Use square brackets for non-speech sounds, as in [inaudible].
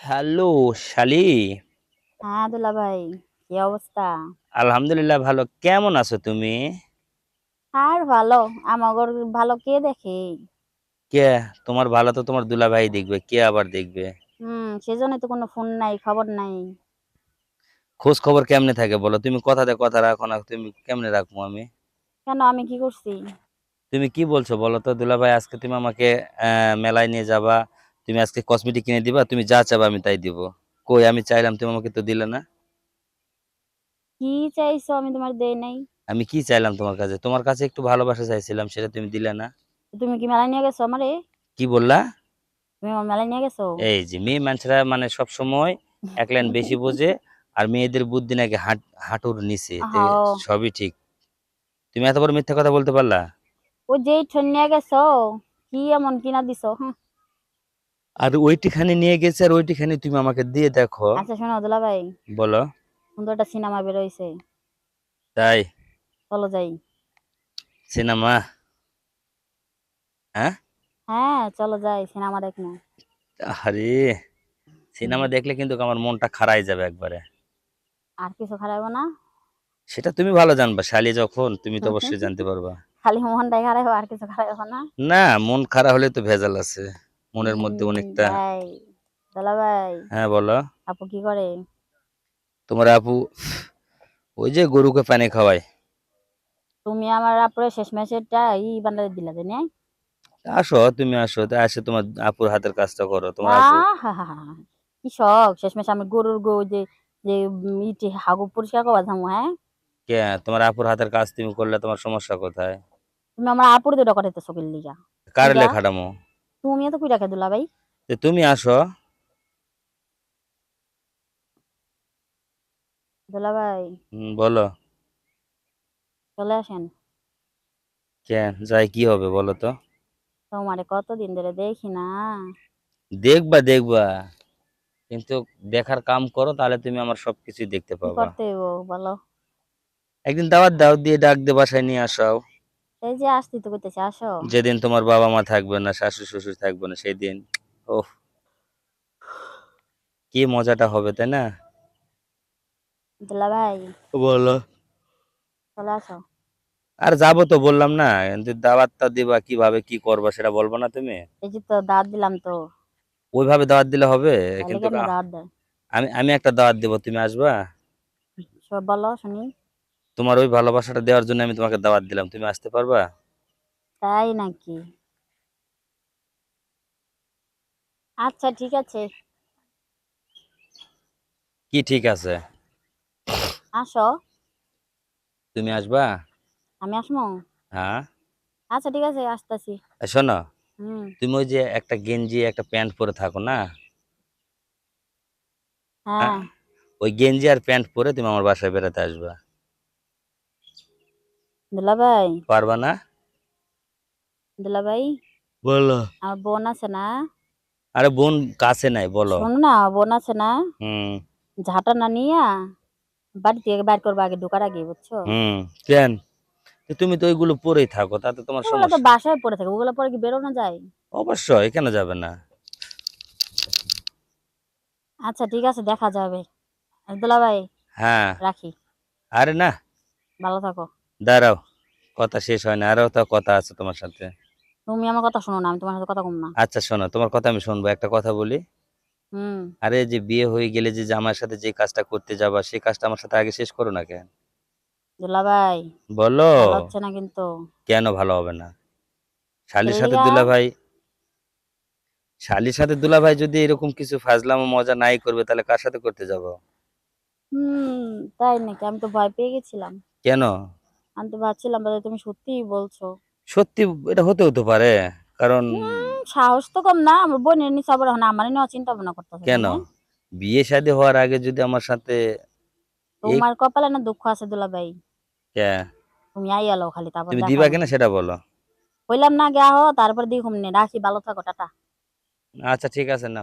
Hello শালি। হ্যাঁ দুলা ভাই কি অবস্থা? আলহামদুলিল্লাহ ভালো। কেমন আছো তুমি? আর ভালো। আমাগর ভালো কে দেখে? কে? তোমার ভালো তো তোমার দুলাভাই দেখবে কে আবার দেখবে? হুম সেজন্য তো কোনো ফোন নাই খবর নাই। খোঁজ খবর কেমনে থাকে বলো? তুমি কথাতে কথা রাখো না তুমি কেমনে রাখব আমি? কেন আমি কি করছি? তুমি কি বলছো বলো তো দুলা ভাই? আজকে তুমি আমাকে আহ, মেলায় নিয়ে যাবা তুমি আজকে কসমেটিক কিনে দিবা তুমি যা চাবা আমি তাই দিব। কই আমি চাইলাম তুমি আমাকে তো দিলে না। কি চাইছো আমি তোমার দেই নাই? আমি কি চাইলাম তোমার কাছে? তোমার কাছে একটু ভালোবাসা চাইছিলাম সেটা তুমি দিলে না। তুমি কি মেলায় নিয়ে গেছো আমারে? কি বললা? তুমি আমার মেলায় নিয়ে গেছো? এই যে মেয়ে মানুষরা মানে সব সময় এক লাইন বেশি বোঝে আর মেয়েদের বুদ্ধি নাকি হাঁট হাঁটুর নিচে সবই ঠিক। তুমি এত বড় মিথ্যা কথা বলতে পারলা? ও যেই ঠন নিয়ে গেছো কি এমন কিনা দিছো হুম। আর ওইটিখানে নিয়ে গেছে আর ওইটিখানে তুমি আমাকে দিয়ে দেখো। আচ্ছা শোনো দুলা ভাই। বলো। সুন্দর একটা সিনেমা বেরোইছে। তাই? চলো যাই। সিনেমা? হ্যাঁ? হ্যাঁ চলো যাই সিনেমা দেখব আরে সিনেমা দেখলে কিন্তু আমার মনটা খারাই যাবে একবারে। আর কিছু খারাপ না? সেটা তুমি ভালো জানবা শালি যখন তুমি তো। [laughs] অবশ্যই জানতে পারবা। খালি মনটাই খারাপ আর কিছু খারাপ না? না মন খারাপ হলে তো ভেজাল আছে। মনের মধ্যে অনেকটা ভাই। হ্যাঁ বলো। আপু কি করে? তোমার আপু ওই যে গরুকে পানি খাওয়ায়। তুমি আমার আপুরে শেষ ম্যাচেরটা ই বান্দারে দিলা তাই না? আসো তুমি আসো তা আসে তোমার আপুর হাতের কাজটা করো তোমার কি শখ শেষ ম্যাচ আমি গরুর গো যে যে ইটি হাগু পরিষ্কার করবা যাব হ্যাঁ? কে? তোমার আপুর হাতের কাজ তুমি করলে তোমার সমস্যা কোথায়? তুমি আমার আপুর দুটো করাইতে চোখের লিগা। কার কিরা? লেখাটামো তুমি এত কুই রাখে দুলা ভাই? তো তুমি আসো। দুলা ভাই। হুম, বলো। চলে আসেন। কেন? যাই কি হবে বলো তো? তোমারে কতদিন ধরে দেখি না। দেখবা দেখবা। কিন্তু দেখার কাম করো তাহলে তুমি আমার সবকিছু দেখতে পাবা। করতে বলো? একদিন দাওয়াত দাও দিয়ে ডাক দিয়ে বাসায় নিয়ে আসাও। এই যে আসতে তো করতেছে আসো। যেদিন তোমার বাবা মা থাকবে না শাশুড়ি শ্বশুর থাকবে না সেই দিন ওহ কি মজাটা হবে তাই না? দুলা ভাই। বলো। চলে আসো। আর যাব তো বললাম না কিন্তু দাওয়াতটা দিবা কীভাবে কি করবা সেটা বলব না তুমি? এই যে তো দাঁত দিলাম তো। ওইভাবে দাওয়াত দিলে হবে? কিন্তু আমি আমি একটা দাওয়াত দেবো তুমি আসবা? সব বলো শুনি। তোমার ওই ভালোবাসাটা দেওয়ার জন্য আমি তোমাকে দাওয়াত দিলাম। তুমি আসতে পারবা? তাই নাকি? আচ্ছা ঠিক আছে। কি ঠিক আছে? আসো। তুমি আসবা? আমি আসমো হ্যাঁ। আচ্ছা ঠিক আছে আসতেছি। শোনো। তুমি ওই যে একটা গেঞ্জি একটা প্যান্ট পরে থাকো না? হ্যাঁ। ওই গেঞ্জি আর প্যান্ট পরে তুমি আমার বাসায় বেড়াতে আসবা। দুলা ভাই পারবা না দুলা ভাই বলো আমার বোন আছে না আরে বোন কাছে নাই বলো শোনো না বোন আছে না হুম ঝাঁটা না নিয়া বাড়ি থেকে বাইর করব আগে ঢোকার আগে বুঝছ? হুম কেন তুমি তো ওইগুলো পরেই থাকো তাতে তোমার ওগুলো তো বাসায় পড়ে থাকে ওগুলো পরে কি বেরোনো যায় অবশ্যই কেন যাবে না আচ্ছা ঠিক আছে দেখা যাবে দুলা ভাই হ্যাঁ রাখি আরে না ভালো থাকো দাঁড়াও কথা শেষ হয় না আরও তো কথা আছে তোমার সাথে। তুমি আমার কথা শোনো না আমি তোমার সাথে কথা কম না। আচ্ছা শোনো তোমার কথা আমি শুনব একটা কথা বলি। হুম। আরে যে বিয়ে হয়ে গেলে যে জামার সাথে যে কাজটা করতে যাবা সেই কাজটা আমার সাথে আগে শেষ করো না কেন? দুলা ভাই বলো। ভালো হচ্ছে না কিন্তু। কেন ভালো হবে না? শালির সাথে। দুলা ভাই শালির সাথে দুলা ভাই যদি এরকম কিছু ফাজলামো মজা নাই করবে তাহলে কার সাথে করতে যাব? হুম তাই নাকি? আমি তো ভয় পেয়ে গেছিলাম। কেন? আমি তো ভাবছিলাম বোধহয় তুমি সত্যিই বলছো। সত্যি এটা হতে হতে পারে কারণ সাহস তো কম না আমার বোনের নিচে আবার এখন আমার নিয়েও চিন্তা ভাবনা করতেছে কেন? বিয়ে শাদী হওয়ার আগে যদি আমার সাথে তোমার কপালে না দুঃখ আছে দুলা ভাই কে, তুমি আই এলো খালি তারপর তুমি দিবা। কিনা সেটা বলো। বললাম না গে আহো তারপর দেখুন রাখি ভালো থাকো টাটা। আচ্ছা ঠিক আছে না